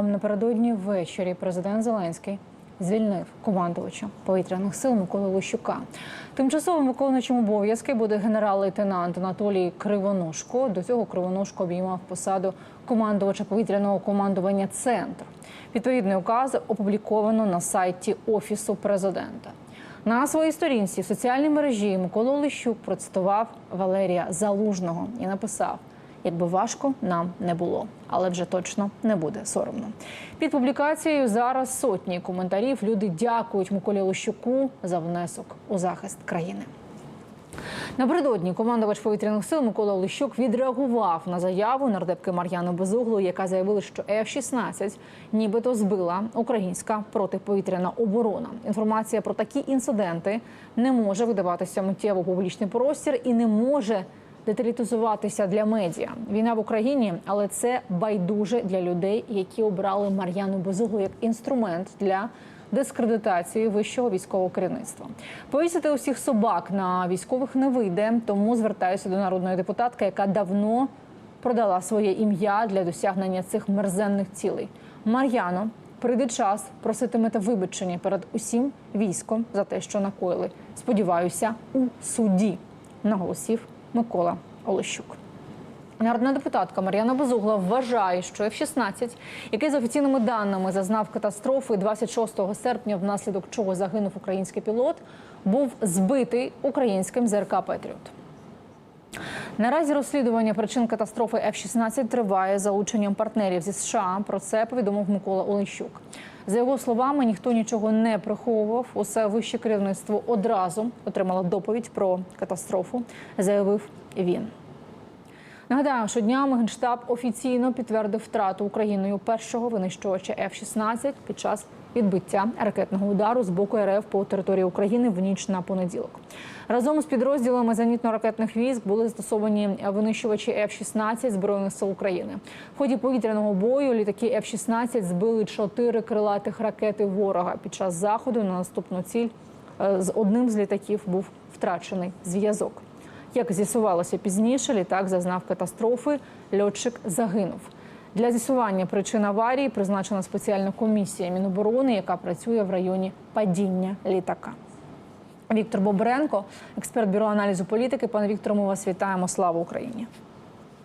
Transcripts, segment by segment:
Напередодні ввечері президент Зеленський звільнив командувача повітряних сил Миколи Лищука. Тимчасовим виконуючим обов'язки буде генерал-лейтенант Анатолій Кривоножко. До цього Кривоножко обіймав посаду командувача повітряного командування Центр. Відповідний указ опубліковано на сайті Офісу президента. На своїй сторінці в соціальній мережі Микола Лищук процитував Валерія Залужного і написав: якби важко нам не було, але вже точно не буде соромно. Під публікацією зараз сотні коментарів. Люди дякують Миколі Лищуку за внесок у захист країни. Напередодні командувач повітряних сил Микола Лищук відреагував на заяву нардепки Мар'яни Безуглу, яка заявила, що F-16 нібито збила українська протиповітряна оборона. Інформація про такі інциденти не може видаватися миттєво публічний простір і не може деталітизуватися для медіа. Війна в Україні, але це байдуже для людей, які обрали Мар'яну Безуглу як інструмент для дискредитації вищого військового керівництва. Повісити усіх собак на військових не вийде, тому звертаюся до народної депутатки, яка давно продала своє ім'я для досягнення цих мерзенних цілей. Мар'яно, прийде час проситимете вибачення перед усім військом за те, що накоїли. Сподіваюся, у суді наголосив Микола Олещук. Народна депутатка Мар'яна Безугла вважає, що F-16, який за офіційними даними зазнав катастрофи 26 серпня, внаслідок чого загинув український пілот, був збитий українським ЗРК Петріот. Наразі розслідування причин катастрофи F-16 триває за залученням партнерів зі США. Про це повідомив Микола Олещук. За його словами, ніхто нічого не приховував. Усе вище керівництво одразу отримало доповідь про катастрофу, заявив він. Нагадаю, що днями генштаб офіційно підтвердив втрату Україною першого винищувача F-16 під час відбиття ракетного удару з боку РФ по території України в ніч на понеділок. Разом з підрозділами зенітно-ракетних військ були застосовані винищувачі F-16 збройних сил України. В ході повітряного бою літаки F-16 збили чотири крилатих ракети ворога. Під час заходу на наступну ціль е, з одним з літаків був втрачений зв'язок. Як з'ясувалося пізніше, літак зазнав катастрофи. Льотчик загинув. Для з'ясування причин аварії призначена спеціальна комісія Міноборони, яка працює в районі падіння літака. Віктор Бобренко, експерт бюро аналізу політики. Пане Вікторе, ми вас вітаємо. Слава Україні!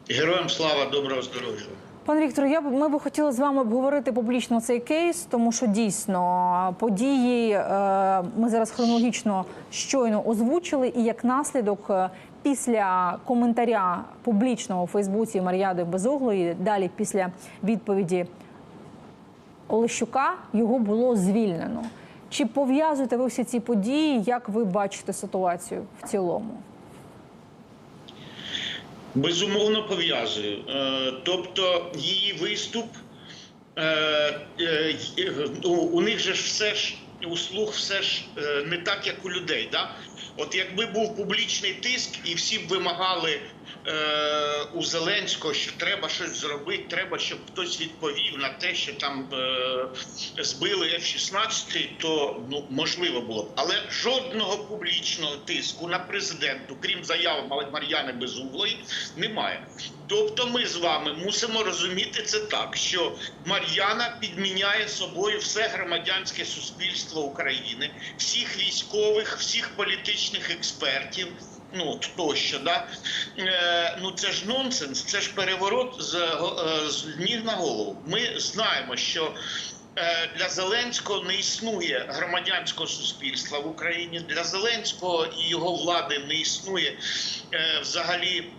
Героям слава, доброго здоров'я. Пане Віктор, я б ми б хотіли з вами обговорити публічно цей кейс, тому що дійсно події е, ми зараз хронологічно щойно озвучили, і як наслідок е, після коментаря публічного у Фейсбуці Мар'яди Безуглої, далі після відповіді Олещука його було звільнено. Чи пов'язуєте ви всі ці події? Як ви бачите ситуацію в цілому? Безумовно пов'язую. Е, Тобто її виступ е, е, у- них же все ж у слух все ж не так, як у людей. Да? От якби був публічний тиск, і всі б вимагали у Зеленського, що треба щось зробити, треба, щоб хтось відповів на те, що там е, збили F-16, то ну можливо було б. Але жодного публічного тиску на президенту, крім заяви Мар'яни Безуглої, немає. Тобто, ми з вами мусимо розуміти це так, що Мар'яна підміняє собою все громадянське суспільство України, всіх військових, всіх політичних експертів. Ну тощо, да е, ну це ж нонсенс, це ж переворот з, е, з ніг на голову. Ми знаємо, що е, для Зеленського не існує громадянського суспільства в Україні. Для Зеленського і його влади не існує е, взагалі.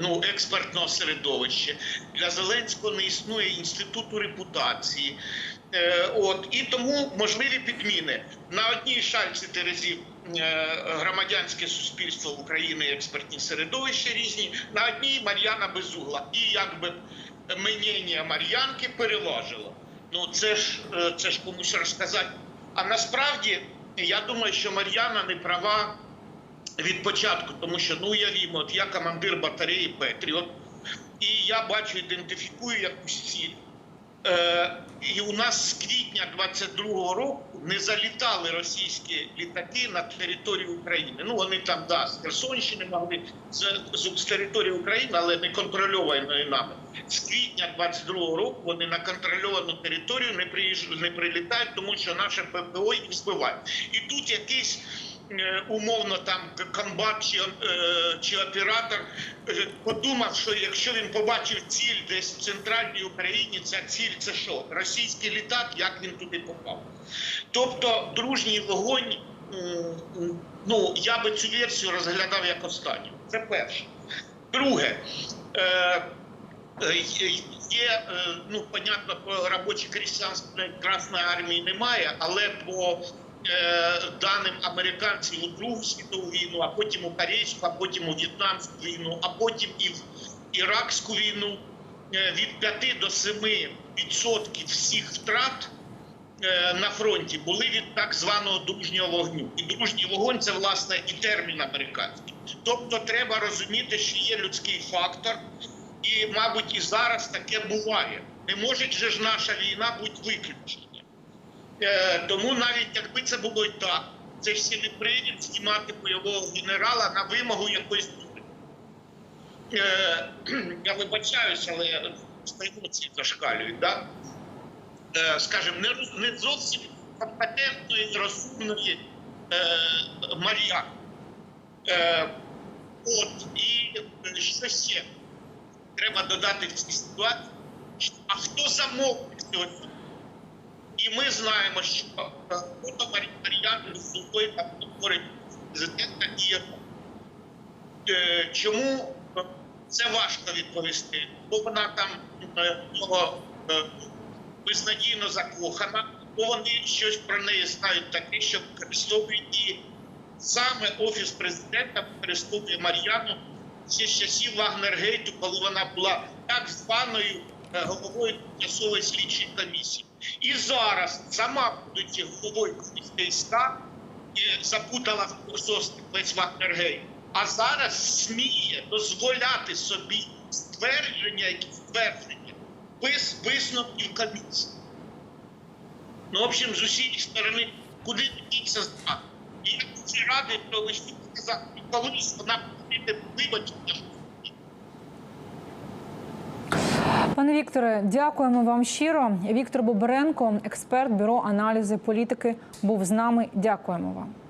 Ну, експертного середовища для Зеленського не існує інституту репутації. Е, От і тому можливі підміни на одній шальці терезів е, громадянське суспільство України, експертні середовища різні, на одній Мар'яна Безугла. І якби мнення Мар'янки переважило. Ну це ж е, це ж комусь розказати. А насправді я думаю, що Мар'яна не права від початку, тому що ну уявімо, от я командир батареї Петріот, і я бачу, ідентифікую якусь ціль. Е, і у нас з квітня 22-го року не залітали російські літаки на територію України. Ну вони там да, з Херсонщини могли з, з, з території України, але не контрольованої нами. З квітня 22-го року вони на контрольовану територію не приїжджають, не прилітають, тому що наше ППО їх збиває. І тут якийсь умовно там комбат чи, е, чи оператор е, подумав, що якщо він побачив ціль десь в центральній Україні, ця ціль це що? Російський літак, як він туди попав? Тобто дружній вогонь, ну я би цю версію розглядав як останню. Це перше. Друге, е, е, є, е, ну, понятно, по робочій крістянської Красної армії немає, але по е, даним американців у Другу світову війну, а потім у Корейську, а потім у В'єтнамську війну, а потім і в Іракську війну, е, від 5 до 7 відсотків всіх втрат е, на фронті були від так званого дружнього вогню. І дружній вогонь це власне і термін американський. Тобто треба розуміти, що є людський фактор, і, мабуть, і зараз таке буває. Не може же ж наша війна бути виключенням. Е, тому навіть якби це було і так, це ж не привід знімати бойового генерала на вимогу якоїсь людини. Е, я вибачаюся, але емоції зашкалюють. Да? Е, скажімо, не, зовсім компетентної, розумної. Е, от, і що ще треба додати в цій ситуації, а хто замовник цього? І ми знаємо, що е, фото Марі- Мар'яни Лисової там говорить президента і е, чому е, це важко відповісти? Бо вона там е, в нього е, безнадійно закохана, бо вони щось про неї знають таке, що використовують і саме офіс президента використовує Мар'яну ще з часів Вагнергейту, коли вона була так званою е, головою тимчасової слідчої комісії. І зараз сама будучи головою і запутала в весь Вагнергейт. А зараз сміє дозволяти собі ствердження, які ствердження без висновків комісії. Ну, в общем, з усієї сторони, куди діться знати. І я радий, що лише сказав, і колись вона буде вибачення. Пане Вікторе, дякуємо вам щиро. Віктор Боберенко, експерт бюро аналізу політики, був з нами. Дякуємо вам.